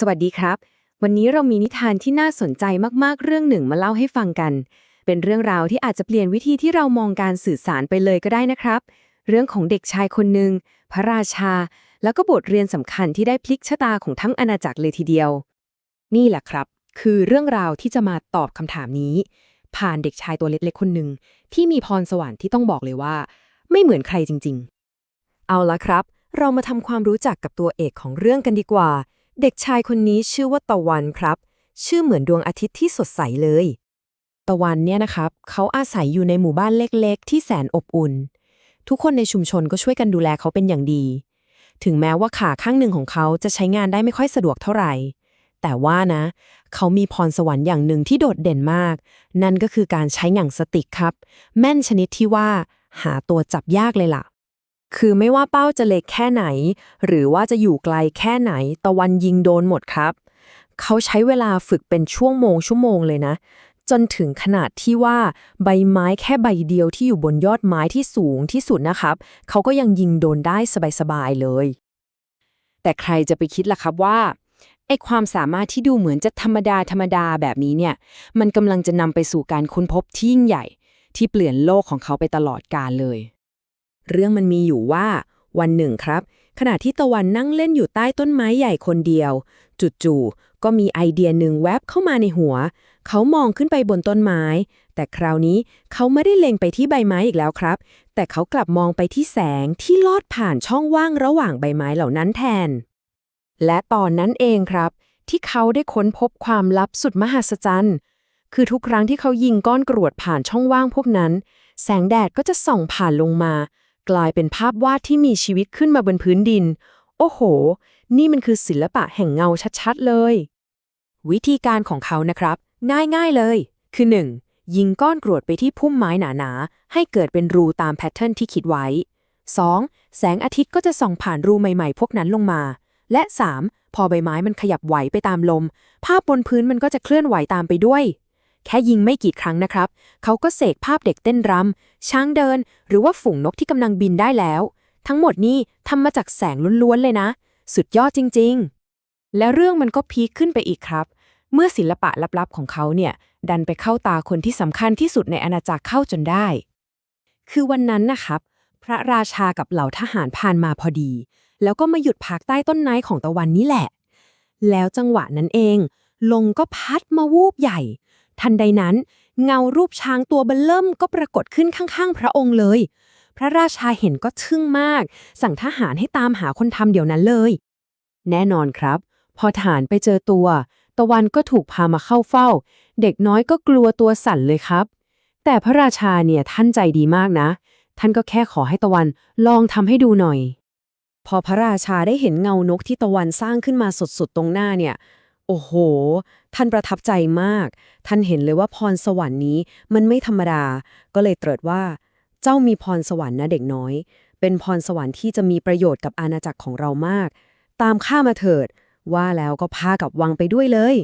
สวัสดีครับ วันนี้เรามีนิทานที่น่าสนใจมากๆเรื่องหนึ่งมาเล่าให้ฟังกัน เป็นเรื่องราวที่อาจจะเปลี่ยนวิธีที่เรามองการสื่อสารไปเลยก็ได้นะครับ เรื่องของเด็กชายคนหนึ่งพระราชา แล้วก็บทเรียนสำคัญที่ได้พลิกชะตาของทั้งอาณาจักรเลยทีเดียว นี่แหละครับ คือเรื่องราวที่จะมาตอบคำถามนี้ ผ่านเด็กชายตัวเล็กๆคนหนึ่งที่มีพรสวรรค์ที่ต้องบอกเลยว่า ไม่เหมือนใครจริง ๆ เอาละครับ เรามาทำความรู้จักกับตัวเอกของเรื่องกันดีกว่า เด็กชายคนนี้ชื่อว่าตะวันครับ ชื่อเหมือนดวงอาทิตย์ที่สดใสเลย ตะวันเนี่ยนะครับ เขาอาศัยอยู่ในหมู่บ้านเล็กๆ ที่แสนอบอุ่น ทุกคนในชุมชนก็ช่วยกันดูแลเขาเป็นอย่างดี ถึงแม้ว่าขาข้างหนึ่งของเขาจะใช้งานได้ไม่ค่อยสะดวกเท่าไหร่ แต่ว่านะ เขามีพรสวรรค์อย่างหนึ่งที่โดดเด่นมาก นั่นก็คือการใช้หนังสติกครับ แม่นชนิดที่ว่า หาตัวจับยากเลยล่ะ คือไม่ว่าเป้าจะเล็กแค่ไหน หรือว่าจะอยู่ไกลแค่ไหน ตะวันยิงโดนหมดครับ เขาใช้เวลาฝึกเป็นช่วงโมงชั่วโมงเลยนะ จนถึงขนาดที่ว่าใบไม้แค่ใบเดียวที่อยู่บนยอดไม้ที่สูงที่สุดนะครับ เขาก็ยังยิงโดนได้สบายๆเลย แต่ใครจะไปคิดล่ะครับว่าไอความสามารถที่ดูเหมือนจะธรรมดาธรรมดาแบบนี้เนี่ย มันกำลังจะนำไปสู่การค้นพบที่ยิ่งใหญ่ ที่เปลี่ยนโลกของเขาไปตลอดกาลเลย เรื่องมันมีอยู่ว่า วันหนึ่งครับ ขณะที่ตะวันนั่งเล่นอยู่ใต้ต้นไม้ใหญ่คนเดียว จู่ๆก็มีไอเดียหนึ่งแวบเข้ามาในหัว เขามองขึ้นไปบนต้นไม้ แต่คราวนี้เขาไม่ได้เล็งไปที่ใบไม้อีกแล้วครับ แต่เขากลับมองไปที่แสงที่ลอดผ่านช่องว่างระหว่างใบไม้เหล่านั้นแทน และตอนนั้นเองครับ ที่เขาได้ค้นพบความลับสุดมหัศจรรย์คือทุกครั้งที่เขายิงก้อนกรวดผ่านช่องว่างพวกนั้น แสงแดดก็จะส่องผ่านลงมา กลายเป็นภาพวาดที่มีชีวิตขึ้นมาบนพื้นดิน โอ้โห นี่มันคือศิลปะแห่งเงาชัดๆเลย วิธีการของเขานะครับ ง่ายๆเลย คือ 1. ยิงก้อนกรวดไปที่พุ่มไม้หนาๆ ให้เกิดเป็นรูตามแพทเทิร์นที่คิดไว้ 2. แสงอาทิตย์ก็จะส่องผ่านรูใหม่ๆ พวกนั้นลงมา และ 3. พอใบไม้มันขยับไหวไปตามลม ภาพบนพื้นมันก็จะเคลื่อนไหวตามไปด้วย แค่ยิงไม่กี่ครั้งนะครับ เขาก็เสกภาพเด็กเต้นรำ ช้างเดิน หรือว่าฝูงนกที่กำลังบินได้แล้ว ทั้งหมดนี้ทำมาจากแสงล้วนๆเลยนะ สุดยอดจริง ๆ และเรื่องมันก็พีคขึ้นไปอีกครับ เมื่อศิลปะลับๆของเขาเนี่ย ดันไปเข้าตาคนที่สำคัญที่สุดในอาณาจักรเข้าจนได้ คือวันนั้นนะครับ พระราชากับเหล่าทหารผ่านมาพอดี แล้วก็มาหยุดพักใต้ต้นไม้ของตะวันนี่แหละ แล้วจังหวะนั้นเอง ลงก็พัดมาวูบใหญ่ ทันใดนั้น เงารูปช้างตัวเบลเริ่มก็ปรากฏขึ้นข้างๆ พระองค์เลย พระราชาเห็นก็ทึ่งมาก สั่งทหารให้ตามหาคนทำเดี๋ยวนั้นเลย แน่นอนครับ พอทหารไปเจอตัว ตะวันก็ถูกพามาเข้าเฝ้า เด็กน้อยก็กลัวตัวสั่นเลยครับ แต่พระราชาเนี่ยท่านใจดีมากนะ ท่านก็แค่ขอให้ตะวันลองทำให้ดูหน่อย พอพระราชาได้เห็นเงานกที่ตะวันสร้างขึ้นมาสดๆตรงหน้าเนี่ย โอ้โห ท่านประทับใจมาก ท่านเห็นเลยว่าพรสวรรค์นี้มันไม่ธรรมดา ก็เลยตรัสว่า เจ้ามีพรสวรรค์นะเด็กน้อย เป็นพรสวรรค์ที่จะมีประโยชน์กับอาณาจักรของเรามาก ตามข้ามาเถิด ว่าแล้วก็พากับวังไปด้วยเลย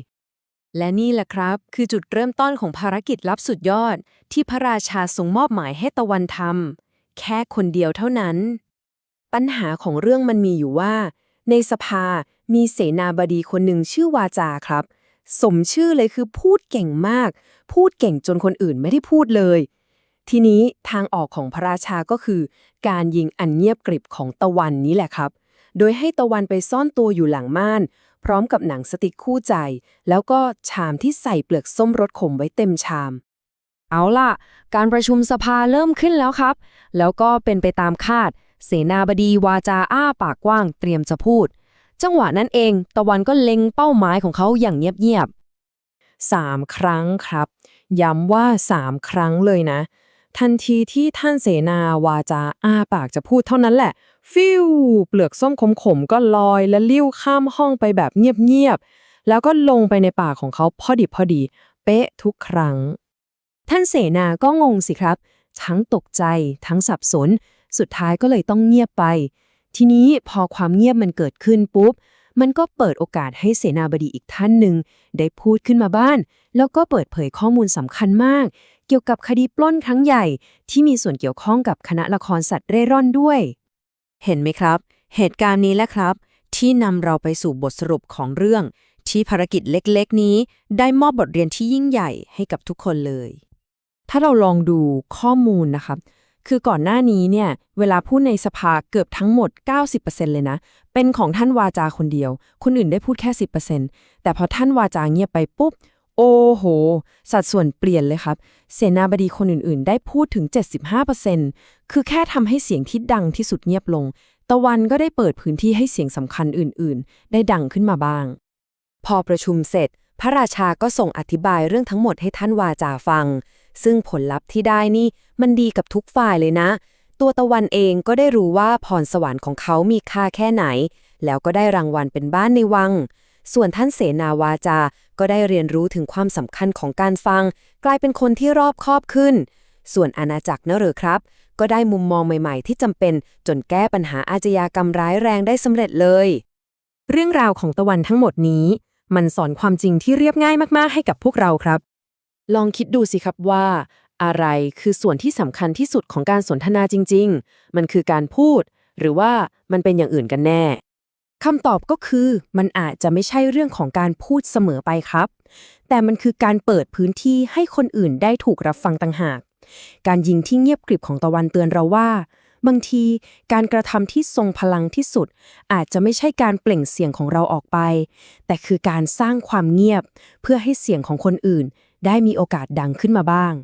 และนี่แหละครับ คือจุดเริ่มต้นของภารกิจลับสุดยอด ที่พระราชาทรงมอบหมายให้ตะวันทำแค่คนเดียวเท่านั้น ปัญหาของเรื่องมันมีอยู่ว่า ในสภา มีเสนาบดีคนหนึ่งชื่อวาจาครับ สมชื่อเลยคือพูดเก่งมาก พูดเก่งจนคนอื่นไม่ได้พูดเลย ทีนี้ทางออกของพระราชาก็คือ การยิงอันเงียบกริบของตะวันนี้แหละครับ โดยให้ตะวันไปซ่อนตัวอยู่หลังม่าน พร้อมกับหนังสติกคู่ใจ แล้วก็ชามที่ใส่เปลือกส้มรสขมไว้เต็มชามเอาล่ะ การประชุมสภาเริ่มขึ้นแล้วครับ แล้วก็เป็นไปตามคาด เสนาบดีวาจาอ้าปากกว้างเตรียมจะพูด จังหวะนั้นเอง ตะวันก็เล็งเป้าหมายของเขาอย่างเงียบๆสามครั้งครับ ย้ำว่าสามครั้งเลยนะ ทันทีที่ท่านเสนาวาจาอ้าปากจะพูดเท่านั้นแหละ ฟิวเปลือกส้มขมๆก็ลอยและลิ้วข้ามห้องไปแบบเงียบๆ แล้วก็ลงไปในปากของเขาพอดิบพอดี เป๊ะทุกครั้ง ท่านเสนาก็งงสิครับ ทั้งตกใจทั้งสับสน สุดท้ายก็เลยต้องเงียบไป ทีนี้พอความเงียบมันเกิดขึ้นปุ๊บ มันก็เปิดโอกาสให้เสนาบดีอีกท่านหนึ่งได้พูดขึ้นมาบ้าน แล้วก็เปิดเผยข้อมูลสำคัญมาก เกี่ยวกับคดีปล้นครั้งใหญ่ ที่มีส่วนเกี่ยวข้องกับคณะละครสัตว์เร่ร่อนด้วย เห็นไหมครับ เหตุการณ์นี้แหละครับ ที่นำเราไปสู่บทสรุปของเรื่อง ที่ภารกิจเล็กๆ นี้ ได้มอบบทเรียนที่ยิ่งใหญ่ให้กับทุกคนเลย ถ้าเราลองดูข้อมูลนะครับ คือก่อนหน้านี้เนี่ย เวลาพูดในสภาเกือบทั้งหมด 90%เลยนะ เป็นของท่านวาจาคนเดียว คนอื่นได้พูดแค่ 10%แต่พอท่านวาจาเงียบไปปุ๊บ โอ้โห สัดส่วนเปลี่ยนเลยครับ เสนาบดีคนอื่นๆ ได้พูดถึง 75%คือแค่ทำให้เสียงที่ดังที่สุดเงียบลง ตะวันก็ได้เปิดพื้นที่ให้เสียงสำคัญอื่นๆ ได้ดังขึ้นมาบ้าง พอประชุมเสร็จ พระราชาก็ส่งอธิบายเรื่องทั้งหมดให้ท่านวาจาฟัง ซึ่งผลลัพธ์ที่ได้นี่มันดีกับทุกฝ่ายเลยนะ ตัวตะวันเองก็ได้รู้ว่าพรสวรรค์ของเขามีค่าแค่ไหน แล้วก็ได้รางวัลเป็นบ้านในวัง ส่วนท่านเสนาวาจา ก็ได้เรียนรู้ถึงความสำคัญของการฟัง กลายเป็นคนที่รอบคอบขึ้น ส่วนอาณาจักรเนอะหรอครับ ก็ได้มุมมองใหม่ๆ ที่จำเป็นจนแก้ปัญหาอาชญากรรมร้ายแรงได้สำเร็จเลย เรื่องราวของตะวันทั้งหมดนี้ มันสอนความจริงที่เรียบง่ายมากๆให้กับพวกเราครับ ลองคิดดูสิครับว่า อะไรคือส่วนที่สำคัญที่สุดของการสนทนาจริง ๆ มันคือการพูด หรือว่ามันเป็นอย่างอื่นกันแน่คำตอบก็คือมันอาจจะไม่ใช่เรื่องของการพูดเสมอไปครับ แต่มันคือการเปิดพื้นที่ให้คนอื่นได้ถูกรับฟังต่างหาก การยิงที่เงียบกริบของตะวันเตือนเราว่า บางทีการกระทำที่ทรงพลังที่สุด อาจจะไม่ใช่การเปล่งเสียงของเราออกไป แต่คือการสร้างความเงียบ เพื่อให้เสียงของคนอื่น ได้มีโอกาสดังขึ้นมาบ้าง